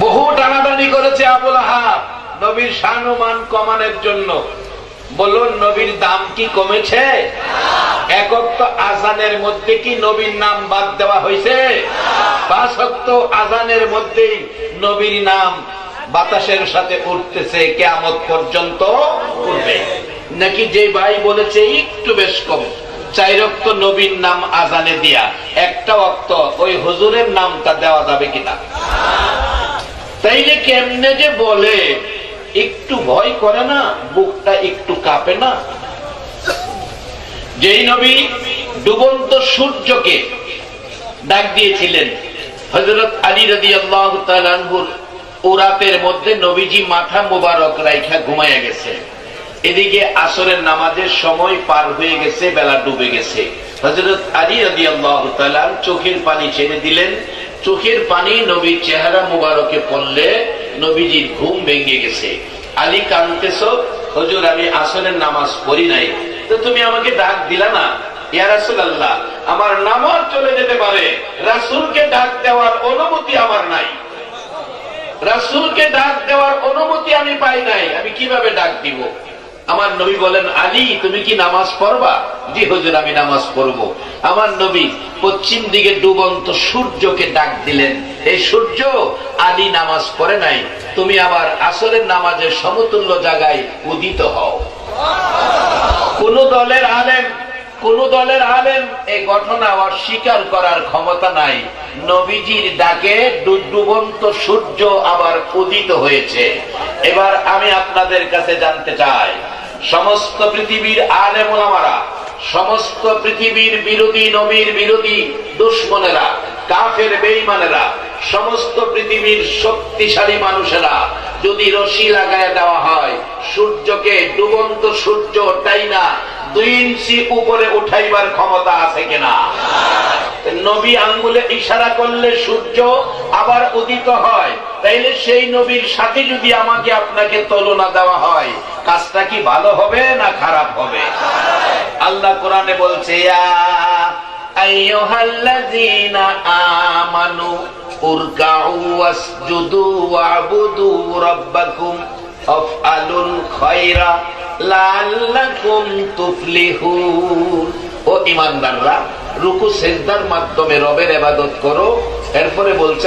বহু টানাটানি করেছে আবুল আহাব। নবীর সানুমান কমানোর জন্য। বলুন, নবীর দাম কি কমেছে? একক আজানের মধ্যে কি নবীর নাম বাদ দেওয়া হয়েছে? পাঁচক্ত আজানের মধ্যেই নবীর নাম বাতাসের সাথে উঠতেছে, কেয়ামত পর্যন্ত উঠবে। নাকি যে ভাই বলেছে, একটু বেশ কম। চাই রক্ত নবীর নাম আজানে দিয়া। একটা অক্ত ওই হুজুরের নামটা দেওয়া যাবে কিনা? তাইলে কেমনে যে বলে? একটু ভয় করে না, বুকটা একটু কাঁপে না? যেই নবী ডুবন্ত সূর্যকে ডাক দিয়েছিলেন হজরত আলী রদি আল্লাহ ওরাতের মধ্যে নবীজি মাথা মোবারক রাইখা ঘুমাইয়া গেছে। এদিকে আসরের নামাজের সময় পার হয়ে গেছে, বেলা ডুবে গেছে। হজরত আলী রদি আল্লাহ চোখের পানি ছেড়ে দিলেন চোখের পানি নবীর চেহারা মুবারকে পড়লে নবীজির ঘুম ভেঙে গেছে। আলী কানতেছ, হজুর, আমি আসরের নামাজ পড়ি নাই। তো তুমি আমাকে ডাক দিলা না? আমার নামাজ চলে যেতে পারে। রাসূলকে ডাক দেওয়ার অনুমতি আমার নাই। রাসুলকে ডাক দেওয়ার অনুমতি আমি পাই নাই। আমি কীভাবে ডাক দিব? আমার নবী বলেন, আলী, তুমি কি নামাজ পড়বা? জি, হুজুর, আমি নামাজ পড়ব। আমার নবী পশ্চিম দিকে ডুবন্ত সূর্যকে ডাক দিলেন এই সূর্য, আলী নামাজ পড়ে নাই। তুমি আবার আসরের নামাজের সমতুল্য জায়গায় উদিত হও। কোন দলের আলেম কোন দলের আলেম এই ঘটনা অস্বীকার করার ক্ষমতা নাই। নবীজির ডাকে ডুবন্ত সূর্য আবার উদিত হয়েছে। এবার আমি আপনাদের কাছে জানতে চাই, সমস্ত পৃথিবীর আলেম ওলামারা সমস্ত পৃথিবীর বিরোধী নবীর বিরোধী দুশ্মনেরা, কাফের বেইমানেরা সমস্ত পৃথিবীর শক্তিশালী মানুষেরা, যদি রশি লাগায় দেওয়া হয়, সূর্যকে ডুবন্ত সূর্য টাইনা দুই ইঞ্চি উপরে উঠাইবার ক্ষমতা আছে কিনা? নবী আঙ্গুলে ইশারা করলে সূর্য আবার উদিত হয়। তাইলে সেই নবীর সাথে যদি আমাকে আপনাকে তুলনা দেওয়া হয়, কাজটা কি ভালো হবে না খারাপ হবে? আল্লাহ কোরআনে বলছে আইয়ুহাল্লাযীনা আমানু উরকাউ ওয়াসজুদু ওয়াবুদু রাব্বাকুম আফআলুল খায়রা ও ইমানদাররা রুকু, সেজদার মাধ্যমে রবের ইবাদত করো। এরপরে বলছে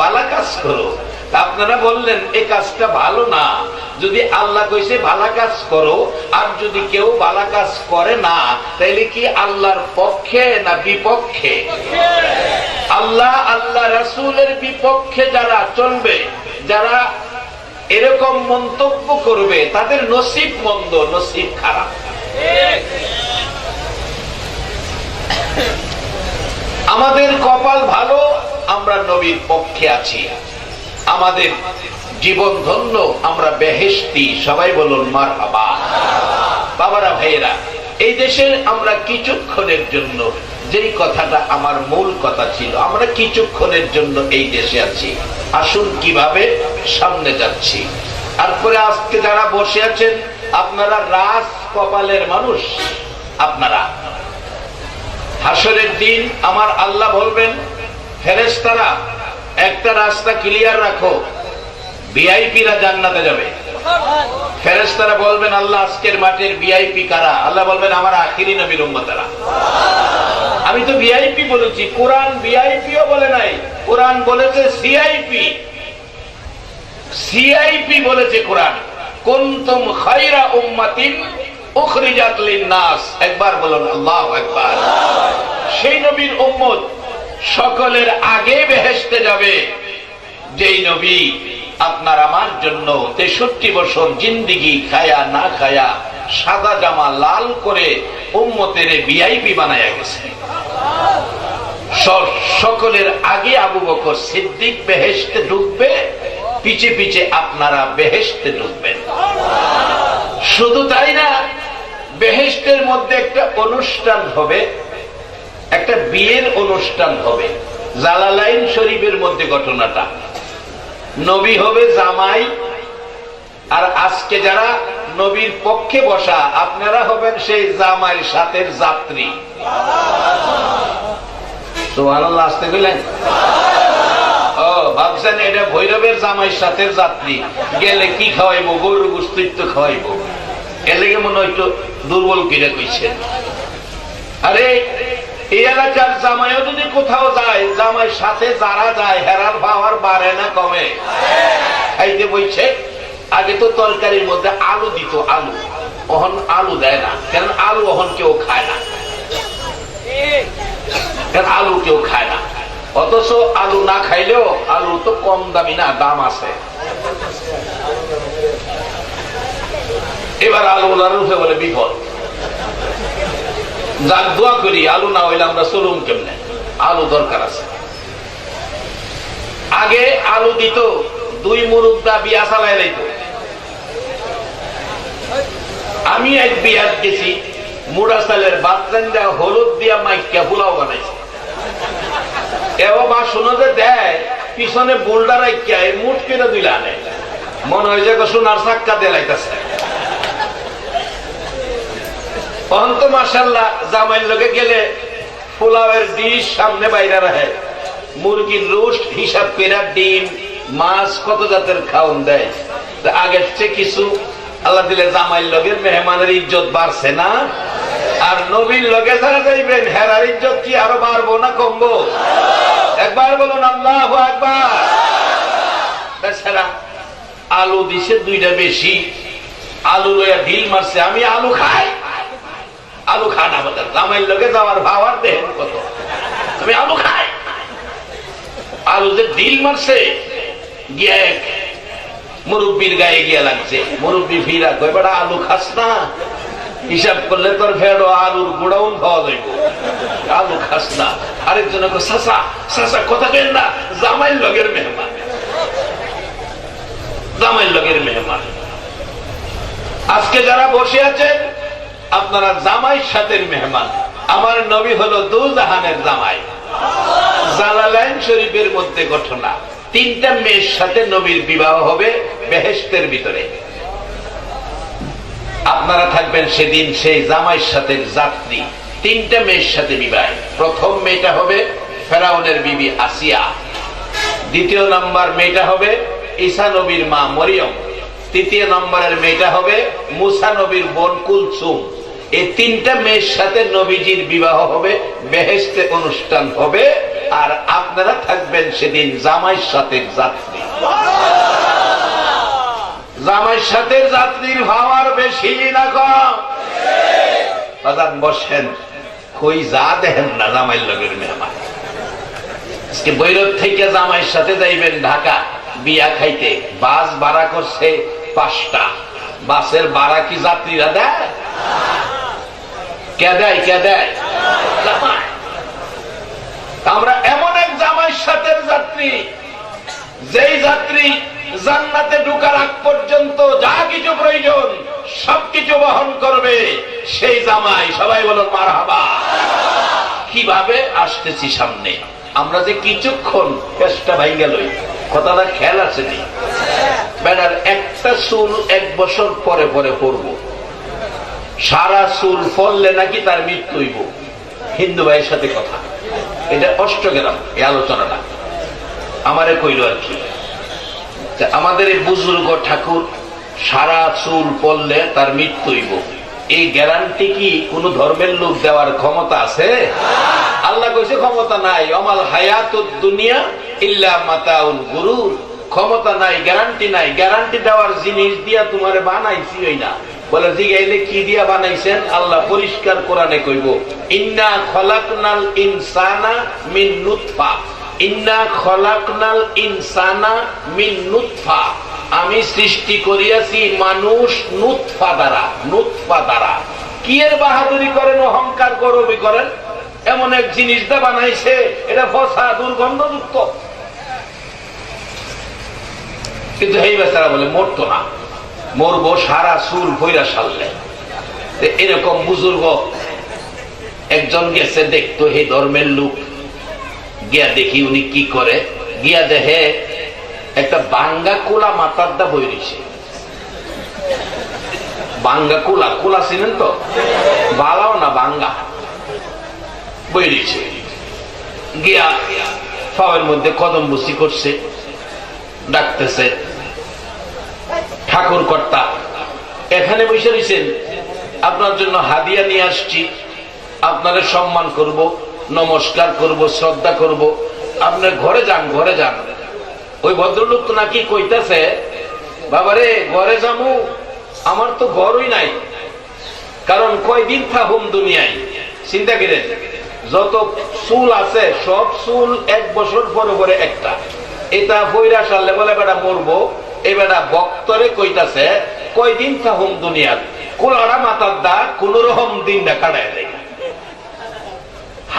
বালা কাজ করো। আপনারা বললেন এই কাজটা ভালো না। যদি আল্লাহ কইছে ভালা কাজ করো, আর যদি কেউ ভালা কাজ করে না, তাইলে কি আল্লাহর পক্ষে না বিপক্ষে? আল্লাহ আল্লাহ রাসূলের বিপক্ষে যারা চলবে, যারা এরকম মন্তব্য করবে, তাদের নসিব মন্দ, নসিব খারাপ। আমাদের কপাল ভালো, আমরা নবীর পক্ষে আছি। আমাদের জীবন ধন্য, আমরা বেহেস্তি সবাই বলুন মার বাবা বাবারা, ভাইয়েরা, এই দেশের আমরা কিছুক্ষণের জন্য, যেই কথাটা আমার মূল কথা ছিল, আমরা কিছুক্ষণের জন্য এই দেশে আছি। আসুন কীভাবে সামনে যাচ্ছি। তারপরে আজকে যারা বসে আছেন, আপনারা রাজ কপালের মানুষ, আপনারা। হাসরের দিন আমার আল্লাহ বলবেন ফেরেস্তারা একটা রাস্তা ক্লিয়ার রাখো, ভিআইপিরা জান্নাতে যাবে। ফেরেস্তারা বলবেন, আল্লাহ, আজকের মাঠের ভিআইপি কারা? আল্লাহ বলবেন, আমার আখিরি নবীর উম্মতারা। আমি তো ভিআইপি বলেছি, কোরআন ভিআইপিও বলে নাই, কোরআন বলেছে সিআইপি। সিআইপি বলেছে কোরআন। কুনতুম খায়রা উম্মাতিন উখরিজাত একবার বলুন, আল্লাহু আকবার। সেই নবীর উম্মত সকলের আগে বেহেশতে যাবে। যেই নবী আপনার আমার জন্য তেষট্টি বছর জিন্দিগি খায়া না খায়া সাদা জামা লাল করে উম্মতের ভিআইপি বানায়া গেছে। সকলের আগে আবু বকর সিদ্দিক বেহেশতে ঢুকবে পিছে পিছে আপনারা বেহেস্তে ঢুকবেন শুধু তাই না বেহেস্তের মধ্যে একটা অনুষ্ঠান হবে, একটা বিয়ের অনুষ্ঠান হবে, জালালাইন শরীফের মধ্যে ঘটনাটা। নবী হবে জামাই, আর আজকে যারা নবীর পক্ষে বসা, আপনারা হবেন সেই জামাইয়ের সাথের যাত্রী। তো আল্লাহ আসতে গেলেন ভাবছেন এটা ভৈরবের জামাই সাথে যাত্রী। গেলে কি খাওয়াইবো? গরু গুস্তিত্ব খাওয়াইবো। এলে মনে হয়তো দুর্বল কিরে কইছেন আরে, এই এলাকার জামাইও যদি কোথাও যায় জামাই সাথে যারা যায়, হেরার পাওয়ার বাড়ে না কমে? খাইতে বইছে। আগে তো তরকারির মধ্যে আলু দিত, আলু। অহন আলু দেয় না। কারণ আলু অহন কেউ খায় না। কারণ আলু কেউ খায় না। অথচ আলু না খাইলেও আলু তো কম দামি না, দাম আছে। এবার আলু ওনার উঠে বলে বিপদ যাক দোয়া করি, আলু না হইলে আমরা চলুম কেমনে? আলু দরকার আছে। আগে আলু দিত, দুই মুরুদ্দা বিয়া চালাই লাইত আমি এক বিয়াত গেছি, মুড়া চালের বাতরান্দা হলুদ দিয়া মাইকা পোলাও বানাইছে। এবার মা শুনো যে দেয়, পিছনে বোল্ডার আইকা মুঠ কেটে দিলে আনে মনে হয় যে সোনার চাক্কা দিয়ে অন্ত মাসাল্লাহ জামাইয়ের লোকে গেলে পোলাওয়ের ডিশ সামনে বাইরে রাখে। মুরগির রোস্ট হিসাব পেরা ডিম, মাছ কত জাতের খাওন দেয়। আগের চেয়ে কিছু আল্লাহ দিলে জামাইয়ের লগের মেহমানের ইজ্জত বাড়ছে না। আর নবীর লগে যারা যাইবেন, হেরার ইজ্জত কি আরও বাড়বো না কমবো? একবার বলুন, আল্লাহ একবার তাছাড়া আলু দিছে দুইটা বেশি। আলু লইয়া ঢিল মারছে, আমি আলু খাই। আলু খান আমাদের জামাইয়ের লগে যাওয়ার ভাবার দেহেন কত। আমি আলু খাই। আলু যে ঢিল মারছে, গিয়া মুরব্বীর গায়ে গিয়া লাগছে। মুরব্বী ফিরা কই বেটা, আলু খাস না। হিসাব করলে তোর ফেরো আলুর গুড়াউন খাওয়া যাইব। আলু খাস না। আরেকজন সাসা সাসা, কথা কেন না, জামাইয়ের লগের মেহমান। জামাইয়ের লগের মেহমান। আজকে যারা বসে আছেন আপনারা জামাই সাথে মেহমান। আমার নবী হলো দু জাহানের জামাই। জালালাইন শরীফের মধ্যে ঘটনা। তিনটা মেয়ের সাথে নবীর বিবাহ হবে বেহেস্তের ভিতরে। আপনারা থাকবেন সেদিন সেই জামাইয়ের সাথে যাত্রী, তিনটা মেয়ের সাথে বিবাহ। প্রথম মেয়েটা হবে ফেরাউনের বিবি আসিয়া। দ্বিতীয় নম্বর মেয়েটা হবে ঈসা নবীর মা মরিয়ম। তৃতীয় নম্বরের মেয়েটা হবে মুসা নবীর বোন কুলসুম। এই তিনটা মেয়ের সাথে নবীজির বিবাহ হবে বেহেস্তে অনুষ্ঠান হবে, আর আপনারা থাকবেন সেদিন জামাইয়ের সাথে যাত্রী। জামাইয়ের সাথে যাত্রীর ভাবার বেশি না কম বসেন, কই যা দেখেন না জামাইয়ের লগের মেহমান। আজকে বৈরব থেকে জামাইয়ের সাথে যাইবেন ঢাকা, বিয়া খাইতে। বাস ভাড়া করছে পাঁচটা। বাসের ভাড়া কি যাত্রীরা দেয়? কে দেয় কে দেয়। আমরা এমন এক জামাইয়ের সাথে যাত্রী যেই যাত্রী জান্নাতে ঢুকার আগ পর্যন্ত যা কিছু প্রয়োজন সবকিছু বহন করবে সেই জামাই। সবাই বলুন মার হাবা কীভাবে আসতেছি সামনে? আমরা যে কিছুক্ষণ পেশটা ভাই গেলই কথাটা খেয়াল আছে নি? বেড়ার একটা চুল এক বছর পরে পরে পড়ব সারা চুল ফললে নাকি তার মৃত্যু হইব। হিন্দু ভাইয়ের সাথে কথা। এটা অষ্টগ্রাম, এই আলোচনাটা। আমারে কইল আর কি আমাদের এই বুজুর্গ ঠাকুর সারা চুল পড়লে তার মৃত্যু হইব। এই গ্যারান্টি কি কোন ধর্মের লোক দেওয়ার ক্ষমতা আছে? আল্লাহ কইছে, ক্ষমতা নাই। অমাল হায়াত দুনিয়া ইল্লা মাতাউল গুরুর। ক্ষমতা নাই গ্যারান্টি নাই। গ্যারান্টি দেওয়ার জিনিস দিয়া তোমার বানাইছি ওই না। বলে জিগাইলে কি দিয়া বানাইছেন? আল্লাহ পরিষ্কার কোরআনে কইব, ইন্না খলাকনাল ইনসানা মিন নুতফা। ইন্না খলাকনাল ইনসানা মিন নুতফা। আমি সৃষ্টি করিয়াছি মানুষ নুতফা দ্বারা নুতফা দ্বারা। কি এর বাহাদুরি করেন, অহংকার গৌরবী করেন? এমন এক জিনিস দা বানাইছে, এটা ফসা, দুর্গন্ধযুক্ত। কিন্তু এই বেচারা বলে, মরতো না। মরবো, সারা চুল ভৈরা সারলে। এরকম বুজুর্গ একজন গেছে, দেখতো এই ধর্মের লোক। গিয়া দেখি উনি কি করে। গিয়া দেখে একটা বাঙ্গা কোলা মাথার দা বই রয়েছে বাঙ্গা কোলা কোলা চিনেন তো? বালাও না, বাঙ্গা। বই রয়েছে গিয়া ফাওয়ের মধ্যে কদম বসি করছে, ডাকতেছে, ঠাকুর কর্তা, এখানে বসে রয়েছেন আপনার জন্য হাদিয়া নিয়ে আসছি। আপনাদের সম্মান করব, নমস্কার করব, শ্রদ্ধা করব। আপনার ঘরে যান ঘরে যান। ওই ভদ্রলোক তো নাকি কইতেছে, বাবারে, ঘরে যাব আমার তো ঘরই নাই। কারণ কয়দিন থাকুম দুনিয়ায়। চিন্তা করেন, যত চুল আছে, সব চুল এক বছর পরে পরে একটা। এটা বইরা সারলে বলে, বেটা, মরবো। এই বেটা বক্তরে কইতাছে, কয়দিন থাকুম দুনিয়ার কোলাড়া মাথার দা কোন রকম দিনটা কাটায় দেয়।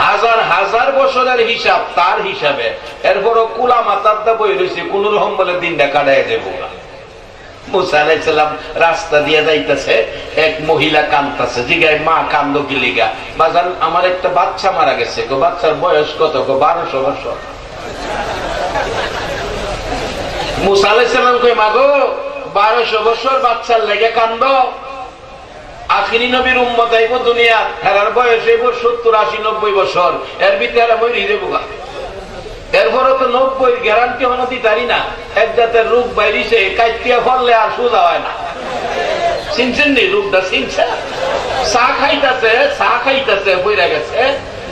হাজার হাজার বছরের হিসাব তার হিসাবে। এরপরও কুলা মাতার দা বই রয়েছে, কোন রকম বলে দিনটা কাটায় দেবো রাস্তা দিয়ে যাইতেছে, এক মহিলা কান্দতেছে জিগায় মা কান্দ কি লিগা? বাজান, আমার একটা বাচ্চা মারা গেছে গো, বাচ্চার বয়স কত গো? বারোশো বছর। মুসা আলাইসাল্লাম কই মাগো বারোশো বছর বাচ্চার লেগে কান্দ। আখিরি নবীর উম্মত আইব দুনিয়া হেরার বয়স আইব সত্তর, আশি, নব্বই বছর। এর ভিতরে মই রিজে বোগা। এরপরে তো নব্বই গ্যারান্টি হনো দিতারি না। এক জাতের রোগ বাইরিছে কাইতিয়া ফললে আর সোজা হয় না। চিনছেন নি? রোগটা চিনছে? চা খাইতেছে চা খাইতেছে বইরা গেছে।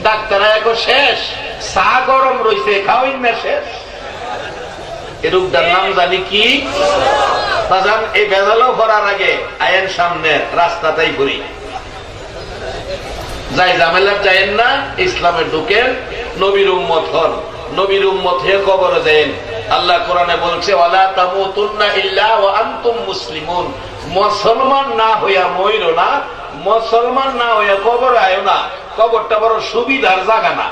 ডাক্তার এখন শেষ। চা গরম রইছে খাওয়াই না, শেষ। এই রোগটার নাম জানি কি? এই আগে সামনে রাস্তাটাই ঘুরি। যাই ঝামেলার যায়েন না, ইসলামে ঢুকেন, নবীর উম্মত হন। নবীর উম্মত হয়ে কবর দেন আল্লাহ কোরআনে বলছে, ওয়ালা তামুতুন্না ইল্লা ওয়া আনতুম মুসলিমুন। মুসলমান না হইয়া মইরো না, মুসলমান না হইয়া কবর আয়ো না। কবরটা বড় সুবিধার জায়গা না।